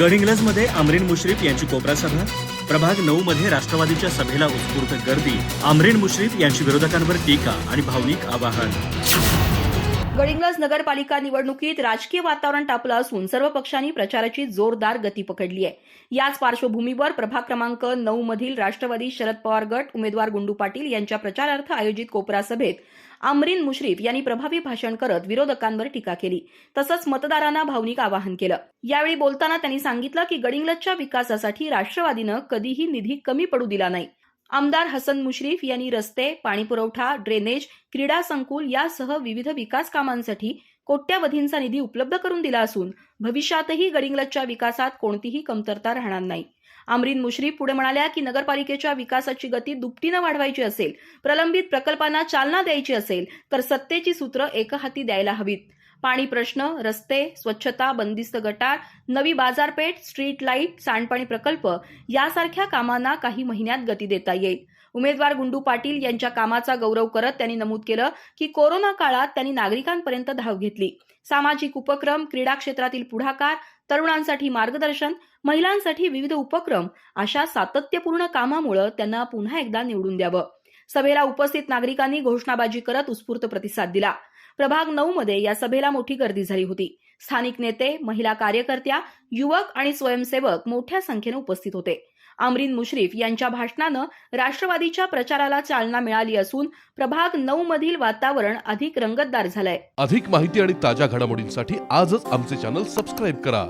गडिंग्लजमध्ये अमरीन मुश्रीफ यांची कोपरा सभा प्रभाग नऊ मध्ये राष्ट्रवादीच्या सभेला उत्स्फूर्त गर्दी अमरीन मुश्रीफ यांची विरोधकांवर टीका आणि भावनिक आवाहन. गडिंग्लज नगरपालिका निवडणुकीत राजकीय वातावरण तापलं असून सर्व पक्षांनी प्रचाराची जोरदार गती पकडली आहे. याच पार्श्वभूमीवर प्रभाग क्रमांक नऊ मधील राष्ट्रवादी शरद पवार गट उमेदवार गुंडू पाटील यांच्या प्रचारार्थ आयोजित कोपरा सभेत आमरीन मुश्रीफ यांनी प्रभावी भाषण करत विरोधकांवर टीका केली. तसंच मतदारांना भावनिक आवाहन केलं. यावेळी बोलताना त्यांनी सांगितलं की गडिंग्लजच्या विकासासाठी राष्ट्रवादीनं कधीही निधी कमी पडू दिला नाही. आमदार हसन मुश्रीफ यांनी रस्ते पाणीपुरवठा ड्रेनेज क्रीडा संकुल यासह विविध विकास कामांसाठी कोट्यावधींचा निधी उपलब्ध करून दिला असून भविष्यातही गडिंगलजच्या विकासात कोणतीही कमतरता राहणार नाही. आमरीन मुश्रीफ पुढे म्हणाल्या की नगरपालिकेच्या विकासाची गती दुपटीनं वाढवायची असेल प्रलंबित प्रकल्पांना चालना द्यायची असेल तर सत्तेची सूत्र एकहाती द्यायला हवीत. पाणी प्रश्न रस्ते स्वच्छता बंदिस्त गटार नवी बाजारपेठ स्ट्रीट लाइट सांडपाणी प्रकल्प यासारख्या कामांना काही महिन्यात गती देता येईल. उमेदवार गुंडू पाटील यांच्या कामाचा गौरव करत त्यांनी नमूद केलं की कोरोना काळात त्यांनी नागरिकांपर्यंत धाव घेतली. सामाजिक उपक्रम क्रीडा क्षेत्रातील पुढाकार तरुणांसाठी मार्गदर्शन महिलांसाठी विविध उपक्रम अशा सातत्यपूर्ण कामामुळे त्यांना पुन्हा एकदा निवडून द्यावं. सभेला उपस्थित नागरिकांनी घोषणाबाजी करत उत्स्फूर्त प्रतिसाद दिला. प्रभाग नऊ मध्ये या सभेला मोठी गर्दी झाली होती. स्थानिक नेते महिला कार्यकर्त्या युवक आणि स्वयंसेवक मोठ्या संख्येने उपस्थित होते. अमरीन मुश्रीफ यांच्या भाषणानं राष्ट्रवादीच्या प्रचाराला चालना मिळाली असून प्रभाग नऊ मधील वातावरण अधिक रंगतदार झालंय. अधिक माहिती आणि ताज्या घडामोडींसाठी आजच आमचे चॅनल सबस्क्राईब करा.